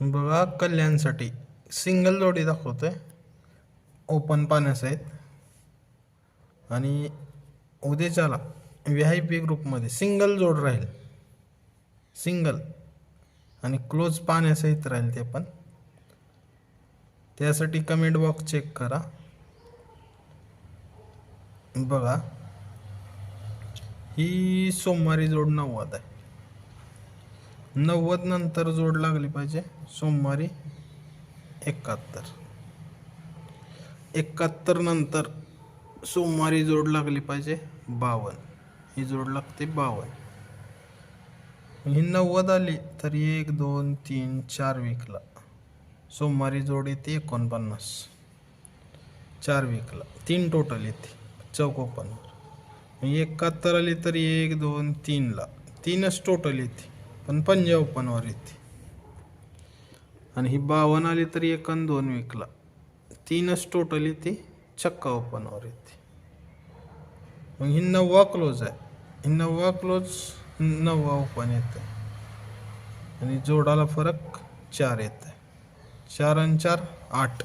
बघा कल्याणसाठी. सिंगल जोडी दाखवतोय. ओपन पाण्यासहित आणि उद्याच्याला व्ही आय पी ग्रुपमध्ये सिंगल जोड राहील. सिंगल आणि क्लोज पाण्यासहित राहील ते पण. त्यासाठी कमेंट बॉक्स चेक करा. बघा. ही सोमवारी जोड नव्वद आहे. नव्वद नंतर जोड लागली पाहिजे. सोमवारी एकाहत्तर. एकाहत्तर नंतर सोमवारी जोड लागली पाहिजे बावन्न. ही जोड लागते बावन्न. ही नव्वद आली तर एक दोन तीन चार वीकला. सोमवारी जोड येते एकोणपन्नास. चार वीकला. तीन टोटल येते. चौक एकाहत्तर आली तर एक दोन तीनला तीनच टोटल येते. पण पंजा ओपनवर येते. आणि ही बावन्न आली तर एक आणि दोन विकला. तीनच टोटल येते छक्का ओपनवर येते. मग ही नववा क्लोज आहे. ही नववा क्लोज नववा ओपन येते आणि जोडाला फरक चार येत आहे चार आणि चार आठ.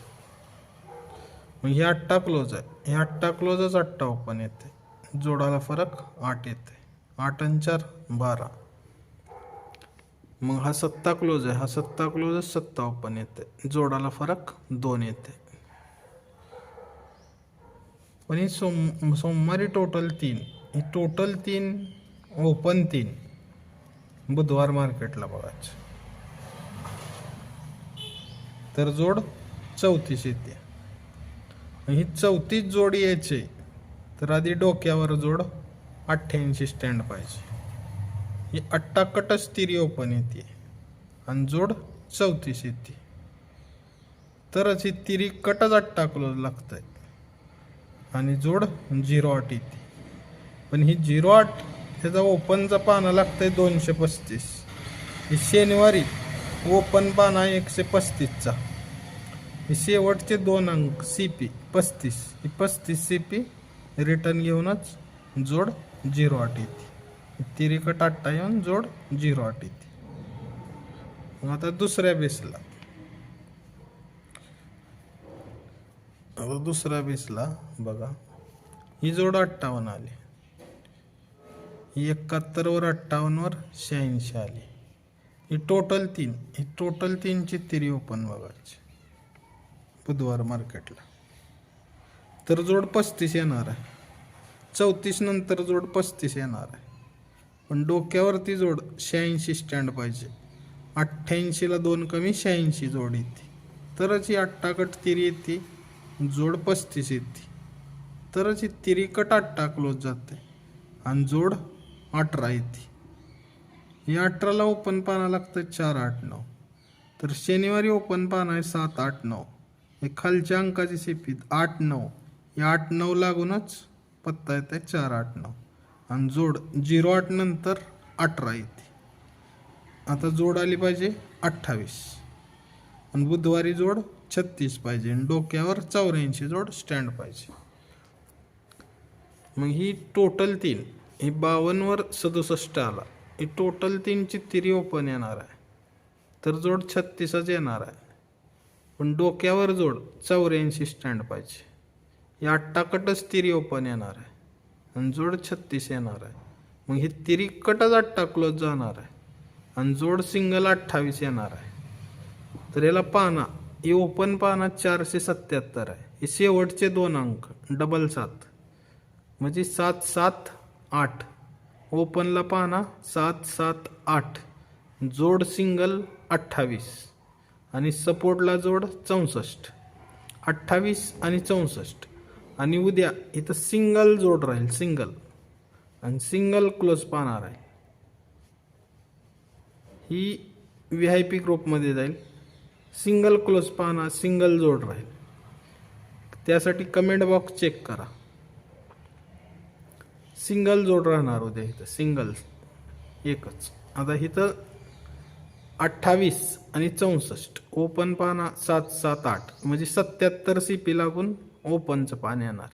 मग ही आठटा क्लोज आहे. ही आठटा क्लोजच आठटा ओपन येते जोडाला फरक आठ येते आठ आणि चार बारा. मग हा सत्ता क्लोज आहे. हा सत्ता क्लोजच सत्ता ओपन येते. जोडाला फरक दोन येते. पण ही सोम सोमवारी टोटल तीन. ही टोटल तीन ओपन तीन. बुधवार मार्केटला बघायचं. तर जोड चौतीस येते. ही चौतीस जोड यायची तर आधी डोक्यावर जोड अठ्ठ्याऐंशी स्टँड पाहिजे. ही अट्टाकटच तिरी ओपन येते आणि जोड चौतीस येते तरच ही तिरी कटच अट्टाकलो लागत आहे आणि जोड झिरो आठ येते. पण ही झिरो आठ त्याचा ओपनचा पाना आहे दोनशे पस्तीस. ही शनिवारी ओपन पाना एकशे पस्तीसचा. हे शेवटचे दोन अंक सी पी पस्तीस. ही पस्तीस सी पी रिटर्न घेऊनच जोड झिरो आठ येते. तिरिकट आट्टा येऊन जोड झिरो आठ येते मग आता दुसऱ्या बेसला. आता दुसऱ्या बेसला बघा. ही जोड अठ्ठावन्न आली. ही एकाहत्तरवर अठ्ठावन्नवर शहाऐंशी आली. ही टोटल तीन ही टोटल तीनची तिरी ओपन बघायची. बुधवार मार्केटला तर जोड पस्तीस येणार आहे. चौतीस नंतर जोड पस्तीस येणार आहे. पण डोक्यावरती जोड शहाऐंशी स्टँड पाहिजे. अठ्ठ्याऐंशीला दोन कमी शहाऐंशी जोड येते. तरच ही अट्टाकट तिरी येते जोड पस्तीस येते. तरच ही तिरीकट अट्टा क्लोज जाते आणि जोड अठरा येते. ही अठराला ओपन पाना लागतं चार आठ नऊ. तर शनिवारी ओपन पाना आहे सात आठ नऊ. हे खालच्या अंकाची सिपीत आठ नऊ. या आठ नऊ लागूनच पत्ता येत आहे चार आठ नऊ. आणि जोड झिरो आठ नंतर अठरा येते. आता जोड आली पाहिजे अठ्ठावीस. आणि बुधवारी जोड छत्तीस पाहिजे आणि डोक्यावर चौऱ्याऐंशी जोड स्टँड पाहिजे. मग ही टोटल तीन ही बावन्नवर सदुसष्ट आला. ही टोटल तीनची तिरी ओपन येणार आहे. तर जोड छत्तीसच येणार आहे. पण डोक्यावर जोड चौऱ्याऐंशी स्टँड पाहिजे. या अट्टाकटच तिरी ओपन येणार आहे. आणि जोड छत्तीस येणार आहे. मग हे तिरी कटच अट्टा क्लोज जाणार आहे. आणि जोड सिंगल अठ्ठावीस येणार आहे. तर याला पाना. ही ओपन पाना चारशे सत्याहत्तर आहे. हे शेवटचे दोन अंक. डबल सात. म्हणजे सात सात आठ. ओपनला पाना सात सात आठ. जोड सिंगल अठ्ठावीस. आणि सपोर्टला जोड चौसष्ट. अठ्ठावीस आणि चौसष्ट. आणि उद्या इथं सिंगल जोड राहील सिंगल आणि सिंगल क्लोज पाहणार आहे. ही व्ही आय पी ग्रुपमध्ये जाईल. सिंगल क्लोज पाहणार सिंगल जोड राहील. त्यासाठी कमेंट बॉक्स चेक करा. सिंगल जोड राहणार उद्या इथं सिंगल एकच. आता इथं अठ्ठावीस आणि चौसष्ट. ओपन पाना सात सात आठ. म्हणजे सत्याहत्तर सी पी लागून ओपनचं पाणी येणार.